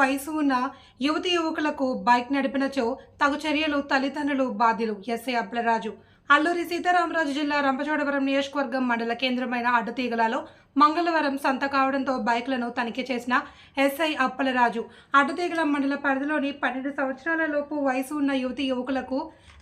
వయసు ఉన్న యువతి యువకులకు బైక్ నడిపినచో తగు చర్యలు తల్లిదండ్రులు బాధ్యులు. ఎస్ఐ అప్లరాజు అల్లూరి సీతారామరాజు జిల్లా రంపచోడవరం నియోజకవర్గం మండల కేంద్రమైన అడ్డతీగలలో మంగళవారం సంత కావడంతో బైక్లను తనిఖీ చేసిన ఎస్ఐ అప్పలరాజు. అడ్డతీగల మండల పరిధిలోని పన్నెండు సంవత్సరాల లోపు వయసు ఉన్న యువతి యువకులకు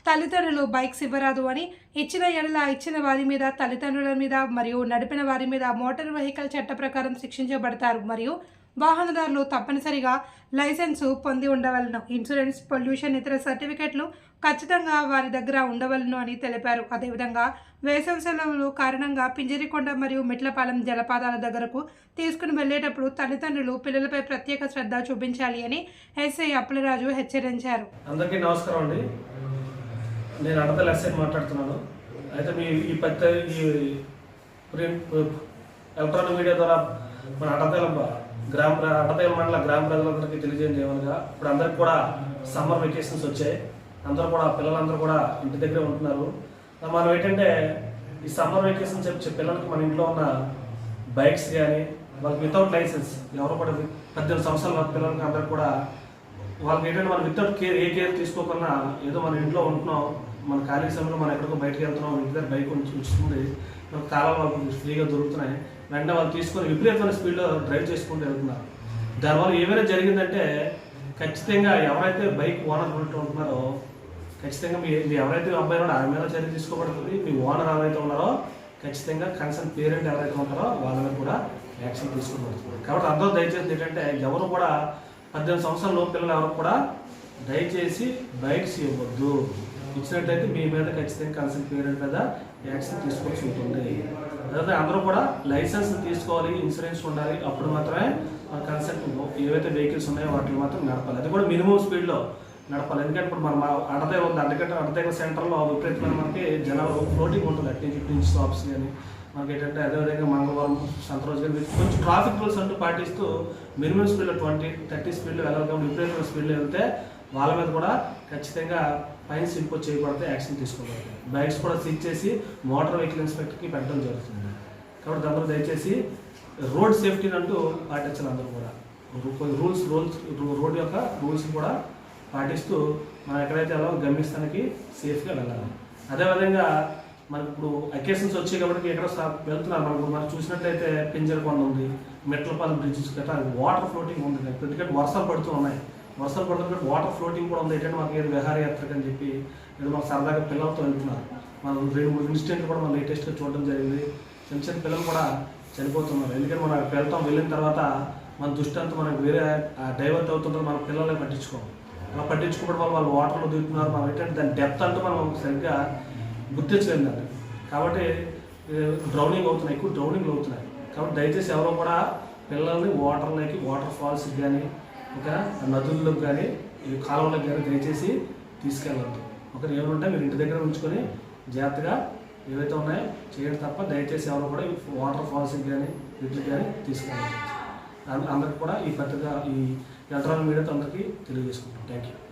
తల్లిదండ్రులు బైక్స్ ఇవ్వరాదు అని ఇచ్చిన ఎడల ఇచ్చిన వారి మీద తల్లిదండ్రుల మీద మరియు నడిపిన వారి మీద మోటార్ వెహికల్ చట్ట ప్రకారం శిక్షించబడతారు. మరియు వాహనదారులు తప్పనిసరిగా లైసెన్సు పొంది ఉండవలను. ఇన్సూరెన్స్ పొల్యూషన్ ఇతర సర్టిఫికెట్లు ఖచ్చితంగా వారి దగ్గర ఉండవలను అని తెలిపారు. అదేవిధంగా వేసవి సెలవులు కారణంగా పింజరికొండ మరియు మిట్లపాలెం జలపాతాల దగ్గరకు తీసుకుని వెళ్ళేటప్పుడు తల్లిదండ్రులు పిల్లలపై ప్రత్యేక శ్రద్ధ చూపించాలి అని ఎస్ఐ అప్పలరాజు హెచ్చరించారు. అందరికీ నమస్కారం అండి. నేను అడతల మాట్లాడుతున్నాను. అయితే మీ ఈ పెద్ద ఈ ప్రింట్ ఎలక్ట్రానిక్ మీడియా ద్వారా మన అడతల గ్రామ అడతల మండల గ్రామ ప్రజలందరికీ తెలియజేయండి ఏమనగా ఇప్పుడు అందరికి కూడా సమ్మర్ వెకేషన్స్ వచ్చాయి. అందరూ కూడా పిల్లలందరూ కూడా ఇంటి దగ్గరే ఉంటున్నారు. మనం ఏంటంటే ఈ సమ్మర్ వెకేషన్స్ చెప్పి పిల్లలకి మన ఇంట్లో ఉన్న బైక్స్ కానీ వాళ్ళకి వితౌట్ లైసెన్స్ ఎవరు కూడా పద్దెనిమిది సంవత్సరాల పిల్లలకి అందరికి కూడా వాళ్ళకి ఏంటంటే మనం వితౌట్ కేర్ ఏ కేర్ తీసుకోకుండా ఏదో మన ఇంట్లో ఉంటున్నాం. మన ఖాళీ సమయంలో మనం ఎక్కడికో బయటకు వెళ్తున్నాం. ఇంటి దగ్గర బైక్ ఉంచి ఉంచుతుంది. మనకు తాళాలు ఫ్రీగా దొరుకుతున్నాయి. వెంటనే వాళ్ళు తీసుకొని విపరీతమైన స్పీడ్లో డ్రైవ్ చేసుకుంటూ వెళ్తున్నారు. దానివల్ల ఏమైనా జరిగిందంటే ఖచ్చితంగా ఎవరైతే బైక్ ఓనర్ ఉంటూ ఉంటున్నారో ఖచ్చితంగా మీ మీ ఎవరైతే అబ్బాయి ఉన్నారో ఆమె మీద చర్య తీసుకోబడుతుంది. మీ ఓనర్ ఎవరైతే ఉన్నారో ఖచ్చితంగా కన్సర్న్ పేరెంట్ ఎవరైతే ఉంటారో వాళ్ళ మీద కూడా యాక్షన్ తీసుకోబడుతుంది. కాబట్టి అందరూ దయచేసి ఏంటంటే ఎవరు కూడా పద్దెనిమిది సంవత్సరాల లోపు పిల్లలు ఎవరు కూడా దయచేసి బైక్స్ ఇవ్వద్దు ఇచ్చినట్టయితే మీ మీద ఖచ్చితంగా కన్సర్న్ పేరెంట్ మీద యాక్షన్ తీసుకోవాల్సి ఉంటుంది. అదే అందరూ కూడా లైసెన్స్ తీసుకోవాలి ఇన్సూరెన్స్ ఉండాలి అప్పుడు మాత్రమే కన్సెప్ట్ ఏవైతే వెహికల్స్ ఉన్నాయో వాటిని మాత్రం నడపాలి. అది కూడా మినిమం స్పీడ్లో నడపాలి. ఎందుకంటే ఇప్పుడు మన అడదే ఉంది. అందుకంటే అడదే సెంటర్లో విపరీతమైన మనకి జనాలు ఫ్లోటింగ్ ఉంటుంది. అటు నుంచి నుంచి స్టాప్స్ కానీ మనకి ఏంటంటే అదేవిధంగా మంగళవారం సంత రోజు కానీ కొంచెం ట్రాఫిక్ రూల్స్ అంటూ పాటిస్తూ మినిమం స్పీడ్లో ట్వంటీ థర్టీ స్పీడ్లో వెళ్ళాలి కాబట్టి విపరీతమైన స్పీడ్లో వెళ్తే వాళ్ళ మీద కూడా ఖచ్చితంగా ఫైన్స్ ఇంపోజ్ చేయబడితే యాక్షన్ తీసుకోబడతాయి. బైక్స్ కూడా సీజ్ చేసి మోటార్ వెహికల్ ఇన్స్పెక్టర్కి పెట్టడం జరుగుతుంది. కాబట్టి అందరూ దయచేసి రోడ్ సేఫ్టీని అంటూ పాటించాలి అందరూ కూడా. రూల్స్ రూల్స్ రోడ్ యొక్క రూల్స్ కూడా పాటిస్తూ మనం ఎక్కడైతే అలా గమ్యస్థానికి సేఫ్గా వెళ్ళాలి. అదేవిధంగా మనకి ఇప్పుడు అకేషన్స్ వచ్చాయి కాబట్టి ఎక్కడ వెళ్తున్నారు మనకు. మనం చూసినట్లయితే పింజరకొండ ఉంది మెట్లపాలెం బ్రిడ్జెస్ గట్రా వాటర్ ఫ్లోటింగ్ ఉంది. ఎందుకంటే వర్షాలు పడుతూ ఉన్నాయి. వర్షాలు పడుతున్నప్పుడు వాటర్ ఫ్లోటింగ్ కూడా ఉంది. ఏంటంటే మనకి ఏదో విహారయాత్రకు అని చెప్పి ఏదో మాకు సరదాగా పిల్లలతో వెళ్తున్నారు. మనం రెండు మూడు ఇన్సిడెంట్లు కూడా మనం లేటెస్ట్గా చూడడం జరిగింది. చిన్న చిన్న పిల్లలు కూడా చనిపోతున్నారు. ఎందుకంటే మనం అక్కడికి వెళ్తాం వెళ్ళిన తర్వాత మన దృష్టి అంతా మనకు వేరే డైవర్ట్ అవుతుంటారు మన పిల్లలే పట్టించుకోం అలా పట్టించుకోవడం వల్ల వాళ్ళు వాటర్లో దిగుతున్నారు. మనం ఏంటంటే దాని డెప్త్ అంటూ మనం సరిగ్గా గుర్తించలేము దాన్ని కాబట్టి డ్రౌనింగ్ అవుతున్నాయి. ఎక్కువ డ్రౌనింగ్లు అవుతున్నాయి. కాబట్టి దయచేసి ఎవరో కూడా పిల్లల్ని వాటర్లోకి వాటర్ ఫాల్స్కి కానీ ఇంకా నదుల్లోకి కానీ ఈ కాలువలకు కానీ దయచేసి తీసుకెళ్ళద్దు. ఒకరు ఏమంటే మీరు ఇంటి దగ్గర ఉంచుకొని జాగ్రత్తగా ఏవైతే ఉన్నాయో చేయడం తప్ప దయచేసి ఎవరు కూడా ఈ వాటర్ ఫాల్స్కి కానీ వీటికి కానీ తీసుకెళ్ళండి అందరికి కూడా ఈ పెద్దగా ఈ ఎలక్ట్రానిక్ మీడియాతో అందరికీ తెలియజేసుకుంటాం థ్యాంక్ యూ